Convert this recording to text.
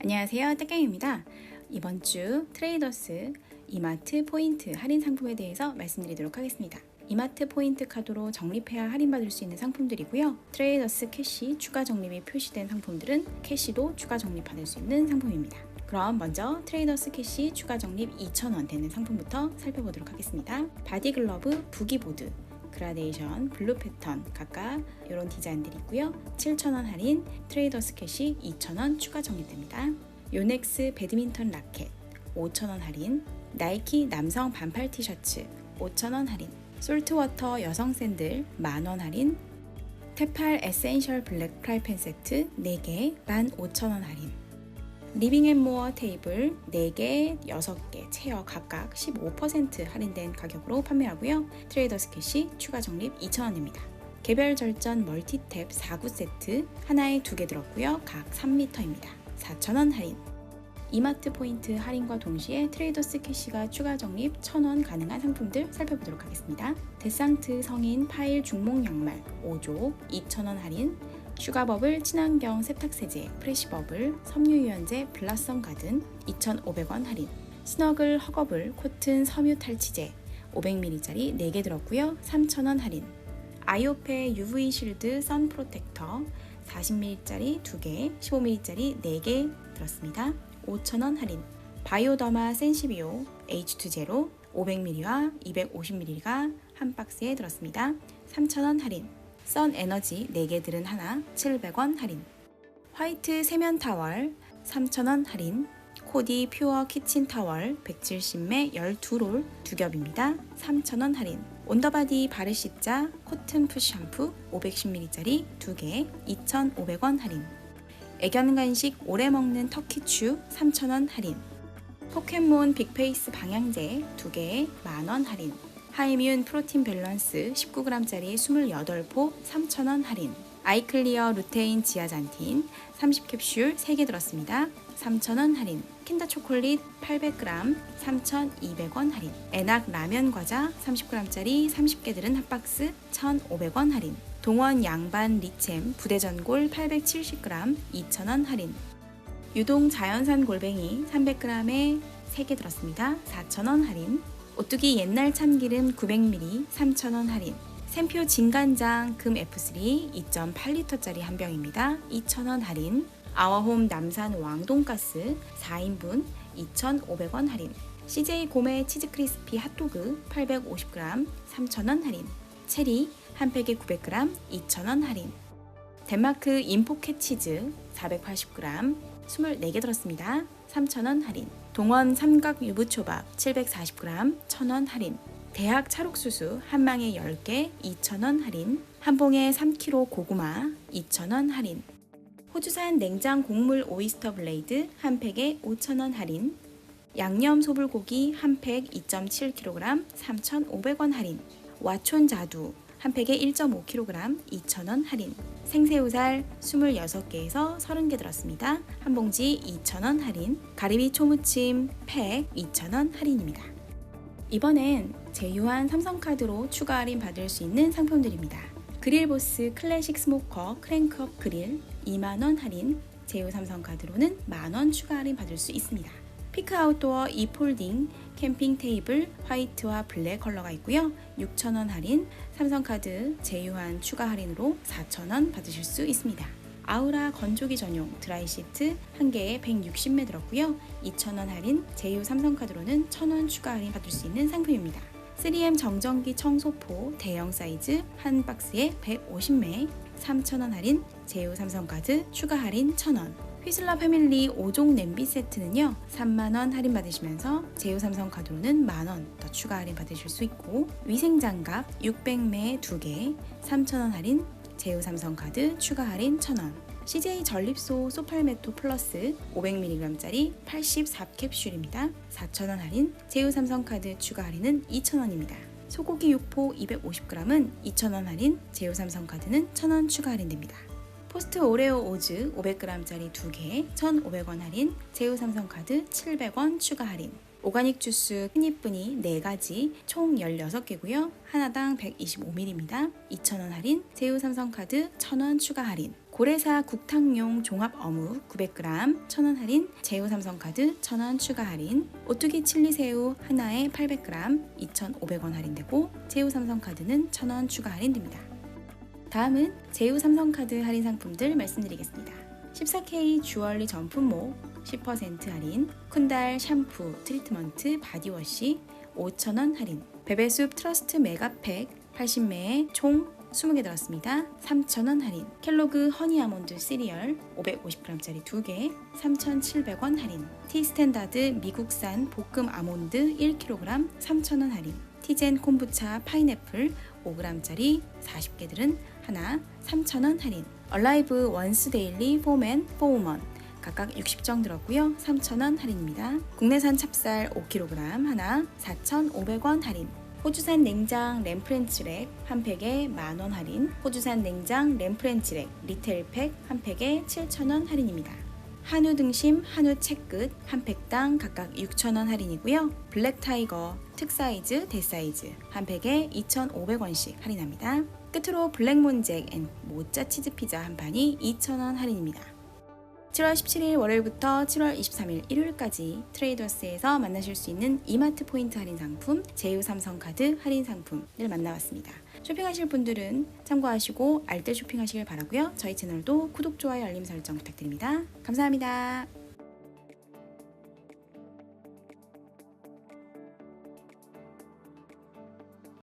안녕하세요. 떼깽입니다. 이번 주 트레이더스 이마트 포인트 할인 상품에 대해서 말씀드리도록 하겠습니다. 이마트 포인트 카드로 적립해야 할인받을 수 있는 상품들이고요. 트레이더스 캐시 추가 적립이 표시된 상품들은 캐시도 추가 적립받을 수 있는 상품입니다. 그럼 먼저 트레이더스 캐시 추가 적립 2,000원 되는 상품부터 살펴보도록 하겠습니다. 바디 글러브 부기보드 그라데이션, 블루 패턴 각각 이런 디자인들이 있고요. 7,000원 할인, 트레이더스 캐시 2,000원 추가 적립됩니다. 요넥스 배드민턴 라켓 5,000원 할인, 나이키 남성 반팔 티셔츠 5,000원 할인, 솔트워터 여성 샌들 만원 할인, 테팔 에센셜 블랙 프라이팬 세트 4개 15,000원 할인, 리빙앤모어 테이블 4개, 6개, 체어 각각 15% 할인된 가격으로 판매하고요. 트레이더스 캐시 추가 적립 2,000원입니다. 개별 절전 멀티탭 4구 세트 하나에 2개 들었고요. 각 3m입니다. 4,000원 할인. 이마트 포인트 할인과 동시에 트레이더스 캐시가 추가 적립 1,000원 가능한 상품들 살펴보도록 하겠습니다. 데상트 성인 파일 중목 양말 5조 2,000원 할인 슈가버블 친환경 세탁세제 프레시버블 섬유유연제 블라썸 가든 2,500원 할인. 스너글 허거블 코튼 섬유 탈취제 500ml짜리 4개 들었고요. 3,000원 할인. 아이오페 UV 실드 선 프로텍터 40ml짜리 2개 15ml짜리 4개 들었습니다. 5,000원 할인. 바이오더마 센시비오 H2제로 500ml와 250ml가 한 박스에 들었습니다. 3,000원 할인 선 에너지 4개 들은 하나 700원 할인. 화이트 세면 타월 3,000원 할인. 코디 퓨어 키친 타월 170매 12롤 2겹입니다. 3,000원 할인. 온더바디 바르시자 코튼 푸 샴푸 510ml짜리 2개 2,500원 할인. 애견 간식 오래 먹는 터키추 3,000원 할인. 포켓몬 빅페이스 방향제 2개에 만원 할인 하이뮤 프로틴 밸런스 19g짜리 28포 3,000원 할인. 아이클리어 루테인 지아잔틴 30캡슐 3개 들었습니다. 3,000원 할인. 킨더 초콜릿 800g 3,200원 할인. 에낙 라면 과자 30g짜리 30개 들은 핫박스 1,500원 할인. 동원 양반 리챔 부대전골 870g 2,000원 할인. 유동 자연산 골뱅이 300g에 3개 들었습니다. 4,000원 할인 오뚜기 옛날 참기름 900ml 3,000원 할인. 샘표 진간장 금 F3 2.8리터짜리 한 병입니다. 2,000원 할인. 아워홈 남산 왕돈가스 4인분 2,500원 할인. CJ 고메 치즈 크리스피 핫도그 850g 3,000원 할인. 체리 한 팩에 900g 2,000원 할인. 덴마크 인포켓 치즈 480g 24개 들었습니다. 3,000원 할인 동원 삼각 유부초밥 740g 1,000원 할인 대학 찰옥수수 한 망에 10개 2,000원 할인 한 봉에 3kg 고구마 2,000원 할인 호주산 냉장 곡물 오이스터 블레이드 한 팩에 5,000원 할인 양념 소불고기 한 팩 2.7kg 3,500원 할인 와촌 자두 한 팩에 1.5kg 2,000원 할인 생새우살 26개에서 30개 들었습니다. 한 봉지 2,000원 할인 가리비 초무침 팩 2,000원 할인입니다. 이번엔 제휴한 삼성카드로 추가 할인 받을 수 있는 상품들입니다. 그릴보스 클래식 스모커 크랭크업 그릴 2만원 할인 제휴 삼성카드로는 만원 추가 할인 받을 수 있습니다. 피크 아웃도어 이 폴딩 캠핑 테이블 화이트와 블랙 컬러가 있고요. 6,000원 할인 삼성카드 제휴한 추가 할인으로 4,000원 받으실 수 있습니다. 아우라 건조기 전용 드라이 시트 한 개에 160매 들었고요. 2,000원 할인 제휴 삼성카드로는 1,000원 추가 할인 받을 수 있는 상품입니다. 3M 정전기 청소포 대형 사이즈 한 박스에 150매 3,000원 할인 제휴 삼성카드 추가 할인 1,000원 휘슬러 패밀리 5종 냄비 세트는요 3만원 할인 받으시면서 제휴 삼성 카드로는 만원 더 추가 할인 받으실 수 있고 위생장갑 600매 2개 3,000원 할인 제휴 삼성 카드 추가 할인 1,000원 CJ 전립소 소팔메토 플러스 500mg짜리 84캡슐입니다. 4,000원 할인, 제휴 삼성카드 추가 할인은 2,000원입니다. 소고기 육포 250g은 2,000원 할인, 제휴 삼성카드는 1,000원 추가 할인됩니다. 포스트 오레오 오즈 500g짜리 2개 1,500원 할인, 제휴 삼성카드 700원 추가 할인. 오가닉 주스 끈이뿐이 4가지 총 16개고요. 하나당 125ml입니다. 2,000원 할인, 제휴 삼성카드 1,000원 추가 할인. 고래사 국탕용 종합 어묵 900g 1,000원 할인, 제휴 삼성카드 1,000원 추가 할인, 오뚜기 칠리새우 하나에 800g 2,500원 할인되고 제휴 삼성카드는 1,000원 추가 할인됩니다. 다음은 제휴 삼성카드 할인 상품들 말씀드리겠습니다. 14K 주얼리 전품목 10% 할인, 쿤달 샴푸, 트리트먼트, 바디워시 5,000원 할인, 베베숲 트러스트 메가팩 80매에 총 20개 들었습니다. 3,000원 할인. 켈로그 허니 아몬드 시리얼 550g짜리 2개 3,700원 할인. 티 스탠다드 미국산 볶음 아몬드 1kg 3,000원 할인. 티젠 콤부차 파인애플 5g짜리 40개들은 하나 3,000원 할인. 얼라이브 원스 데일리 폼앤 포우먼 각각 60정 들었고요. 3,000원 할인입니다. 국내산 찹쌀 5kg 하나 4,500원 할인. 호주산 냉장 램프렌치렉 한 팩에 만원 할인. 호주산 냉장 램프렌치렉 리테일 팩 한 팩에 7,000원 할인입니다. 한우 등심, 한우 채끝 한 팩당 각각 6,000원 할인이고요. 블랙 타이거 특사이즈, 대사이즈 한 팩에 2,500원씩 할인합니다. 끝으로 블랙 몬잭 앤 모짜 치즈 피자 한 판이 2,000원 할인입니다. 7월 17일 월요일부터 7월 23일 일요일까지 트레이더스에서 만나실 수 있는 이마트 포인트 할인 상품, 제휴 삼성카드 할인 상품을 만나봤습니다. 쇼핑하실 분들은 참고하시고 알뜰 쇼핑하시길 바라고요. 저희 채널도 구독, 좋아요, 알림 설정 부탁드립니다. 감사합니다.